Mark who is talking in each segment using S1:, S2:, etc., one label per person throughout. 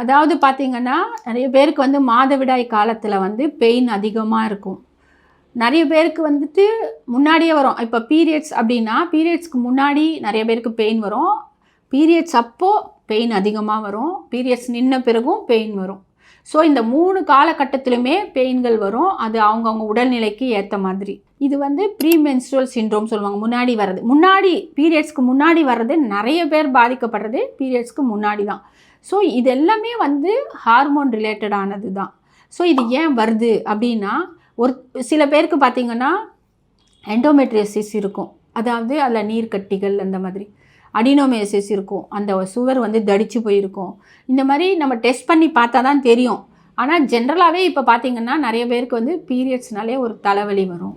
S1: அதாவது பார்த்தீங்கன்னா நிறைய பேருக்கு வந்து மாதவிடாய் காலத்தில் வந்து பெயின் அதிகமாக இருக்கும். நிறைய பேருக்கு வந்துட்டு முன்னாடியே வரும். இப்போ பீரியட்ஸ் அப்படின்னா பீரியட்ஸ்க்கு முன்னாடி நிறைய பேருக்கு பெயின் வரும். பீரியட்ஸ் அப்போது பெயின் அதிகமாக வரும். பீரியட்ஸ் நின்ன பிறகும் பெயின் வரும். ஸோ இந்த மூணு காலகட்டத்திலுமே பெயின்கள் வரும். அது அவங்கவுங்க உடல்நிலைக்கு ஏற்ற மாதிரி. இது வந்து ப்ரீ மென்ஸ்ட்ரல் சின்ரோம் சொல்லுவாங்க. முன்னாடி வர்றது. முன்னாடி பீரியட்ஸ்க்கு முன்னாடி வர்றது நிறைய பேர் பாதிக்கப்படுறது பீரியட்ஸ்க்கு முன்னாடி தான் ஸோ இது எல்லாமே வந்து ஹார்மோன் ரிலேட்டடானது தான் ஸோ இது ஏன் வருது அப்படின்னா ஒரு சில பேருக்கு பார்த்தீங்கன்னா எண்டோமெட்ரியோசிஸ் இருக்கும். அதாவது அதில் நீர்க்கட்டிகள் அந்த மாதிரி. அடினோமேசிஸ் இருக்கும். அந்த சுவர் வந்து தடிச்சு போயிருக்கும். இந்த மாதிரி நம்ம டெஸ்ட் பண்ணி பார்த்தா தான் தெரியும் ஆனால் ஜென்ரலாகவே இப்போ பார்த்திங்கன்னா நிறைய பேருக்கு வந்து பீரியட்ஸ்னாலே ஒரு தலைவலி வரும்.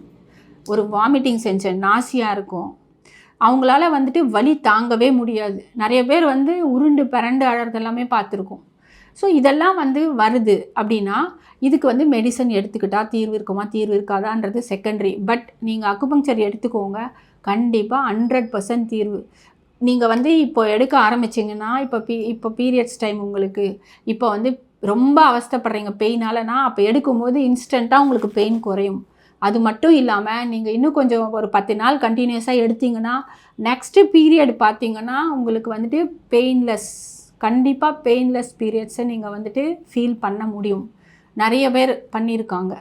S1: ஒரு வாமிட்டிங் சென்சன் நாசியாக இருக்கும். அவங்களால வந்துட்டு வலி தாங்கவே முடியாது. நிறைய பேர் வந்து உருண்டு பிறண்டு அழறது எல்லாமே பார்த்துருக்கோம். ஸோ இதெல்லாம் வந்து வருது அப்படின்னா இதுக்கு வந்து மெடிசன் எடுத்துக்கிட்டால் தீர்வு இருக்குமா? தீர்வு இருக்காதான்றது செகண்டரி பட் நீங்கள் அக்குபங்சர் எடுத்துக்கோங்க கண்டிப்பாக ஹண்ட்ரட் பர்சன்ட் தீர்வு. நீங்கள் வந்து இப்போ எடுக்க ஆரம்பிச்சிங்கன்னா இப்போ பீ இப்போ பீரியட்ஸ் டைம் உங்களுக்கு இப்போ வந்து ரொம்ப அவஸ்தைப்படுறீங்க பெயினாலனா அப்போ எடுக்கும்போது இன்ஸ்டண்ட்டாக உங்களுக்கு பெயின் குறையும். அது மட்டும் இல்லாமல் நீங்கள் இன்னும் கொஞ்சம் ஒரு பத்து நாள் கண்டினியூஸாக எடுத்தீங்கன்னா நெக்ஸ்ட்டு பீரியட் பார்த்தீங்கன்னா உங்களுக்கு வந்துட்டு பெயின்லெஸ் கண்டிப்பாக பெயின்லெஸ் பீரியட்ஸை நீங்கள் வந்துட்டு ஃபீல் பண்ண முடியும். நிறைய பேர் பண்ணியிருக்காங்க.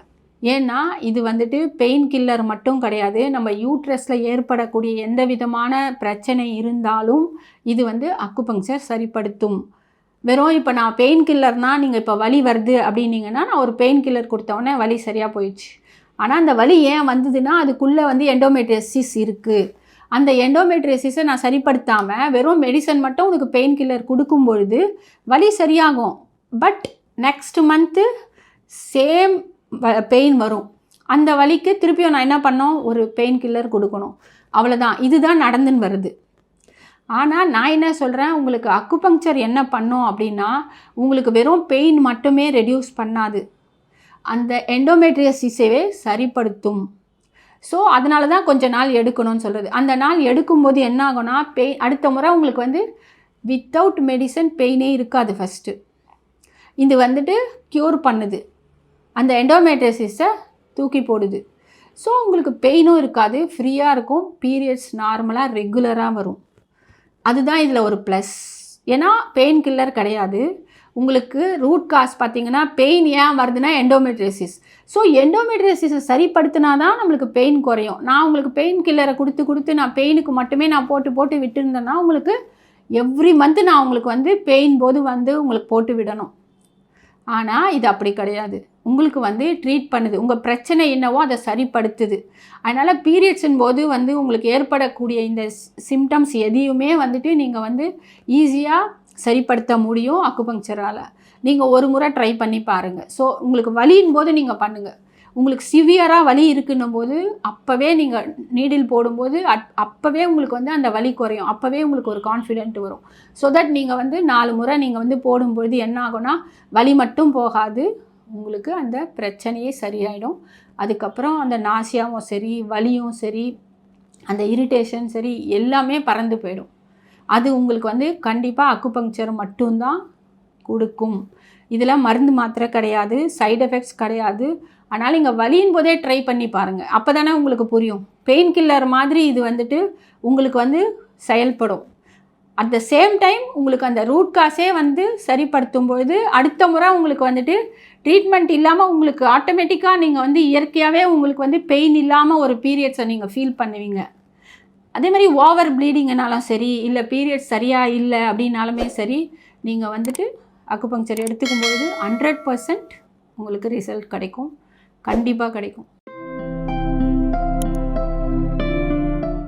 S1: ஏன்னா இது வந்துட்டு பெயின் கில்லர் மட்டும் கிடையாது. நம்ம யூட்ரஸில் ஏற்படக்கூடிய எந்த விதமான பிரச்சனை இருந்தாலும் இது வந்து அக்குபங்சர் சரிப்படுத்தும். வெறும் இப்போ நான் பெயின் கில்லர்னால் நீங்கள் இப்போ வலி வருது அப்படின்னீங்கன்னா நான் ஒரு பெயின் கில்லர் கொடுத்தோடனே வலி சரியாக போயிடுச்சு. ஆனால் அந்த வலி ஏன் வந்ததுன்னா அதுக்குள்ளே வந்து எண்டோமெட்ரியசிஸ் இருக்குது அந்த எண்டோமெட்ரியசிஸை நான் சரிப்படுத்தாமல் வெறும் மெடிசன் மட்டும் உனக்கு பெயின் கில்லர் கொடுக்கும் பொழுது வலி சரியாகும். But next month same pain வரும். அந்த வலிக்கு திருப்பியும் நான் என்ன பண்ணோம் ஒரு பெயின் கில்லர் கொடுக்கணும். அவ்வளோதான் இதுதான் நடந்துன்னு வருது. ஆனால் நான் என்ன சொல்கிறேன் உங்களுக்கு அக்குபங்க்சர் என்ன பண்ணும் அப்படின்னா உங்களுக்கு வெறும் பெயின் மட்டுமே ரெடியூஸ் பண்ணாது. அந்த எண்டோமெட்ரியசிஸவே சரிப்படுத்தும். ஸோ அதனால தான் கொஞ்ச நாள் எடுக்கணும்னு சொல்கிறது அந்த நாள் எடுக்கும்போது என்ன ஆகும்னா பெயின் அடுத்த முறை உங்களுக்கு வந்து வித்தவுட் மெடிசன் பெயினே இருக்காது ஃபஸ்ட்டு இது வந்துட்டு க்யூர் பண்ணுது. அந்த எண்டோமெட்ரியசிஸை தூக்கி போடுது. ஸோ உங்களுக்கு பெயினும் இருக்காது. ஃப்ரீயாக இருக்கும். பீரியட்ஸ் நார்மலாக ரெகுலராக வரும். அதுதான் இதில் ஒரு ப்ளஸ் ஏன்னா பெயின் கில்லர் கிடையாது. உங்களுக்கு ரூட் காஸ் பார்த்தீங்கன்னா பெயின் ஏன் வருதுன்னா எண்டோமெட்ரியசிஸ் ஸோ எண்டோமெட்ரியசிஸை சரிப்படுத்தினா தான் நம்மளுக்கு பெயின் குறையும். நான் உங்களுக்கு பெயின் கில்லரை கொடுத்து கொடுத்து நான் பெயினுக்கு மட்டுமே நான் போட்டு போட்டு விட்டுருந்தேன்னா உங்களுக்கு எவ்ரி மந்த்து நான் உங்களுக்கு வந்து பெயின் போது வந்து உங்களுக்கு போட்டு விடணும். ஆனால் இது அப்படி கிடையாது. உங்களுக்கு வந்து ட்ரீட் பண்ணுது. உங்கள் பிரச்சனை என்னவோ அதை சரிப்படுத்துது. அதனால் பீரியட்ஸின் போது வந்து உங்களுக்கு ஏற்படக்கூடிய இந்த சிம்டம்ஸ் எதையுமே வந்துட்டு நீங்கள் வந்து ஈஸியாக சரிப்படுத்த முடியும் அக்குபங்க்சரால். நீங்கள் ஒரு முறை ட்ரை பண்ணி பாருங்கள் ஸோ உங்களுக்கு வலியின் போது நீங்கள் பண்ணுங்கள் உங்களுக்கு சிவியராக வலி இருக்குன்னும் போது அப்போவே நீங்கள் நீடில் போடும்போது அப் அப்போவே உங்களுக்கு வந்து அந்த வலி குறையும். அப்போவே உங்களுக்கு ஒரு கான்ஃபிடென்ட் வரும். ஸோ தட் நீங்கள் வந்து நாலு முறை நீங்கள் வந்து போடும்பொழுது என்ன ஆகும்னா வலி மட்டும் போகாது. உங்களுக்கு அந்த பிரச்சனையே சரியாயிடும். அதுக்கப்புறம் அந்த நாசியாவும் சரி வலியும் சரி அந்த இரிட்டேஷன் சரி எல்லாமே பறந்து போயிடும். அது உங்களுக்கு வந்து கண்டிப்பாக அக்குபங்க்சர் மட்டும்தான் கொடுக்கும். இதில் மருந்து மாத்திரை கிடையாது சைடு எஃபெக்ட்ஸ் கிடையாது. அதனால் இங்கே வலியின் போதே ட்ரை பண்ணி பாருங்கள் அப்போ தானே உங்களுக்கு புரியும். பெயின் கில்லர் மாதிரி இது வந்துட்டு உங்களுக்கு வந்து செயல்படும். அட் த சேம் டைம் உங்களுக்கு அந்த ரூட் காசே வந்து சரிப்படுத்தும் பொழுது அடுத்த முறை உங்களுக்கு வந்துட்டு ட்ரீட்மெண்ட் இல்லாமல் உங்களுக்கு ஆட்டோமேட்டிக்காக நீங்கள் வந்து இயற்கையாகவே உங்களுக்கு வந்து பெயின் இல்லாமல் ஒரு பீரியட்ஸை நீங்கள் ஃபீல் பண்ணுவீங்க. அதே மாதிரி ஓவர் ப்ளீடிங்னாலும் சரி இல்லை பீரியட் சரியாக இல்லை அப்படின்னாலுமே சரி நீங்கள் வந்துட்டு அக்குபங்க்சர் எடுத்துக்கும் பொழுது ஹண்ட்ரட் பர்சன்ட் உங்களுக்கு ரிசல்ட் கிடைக்கும். கண்டிப்பாக கிடைக்கும்.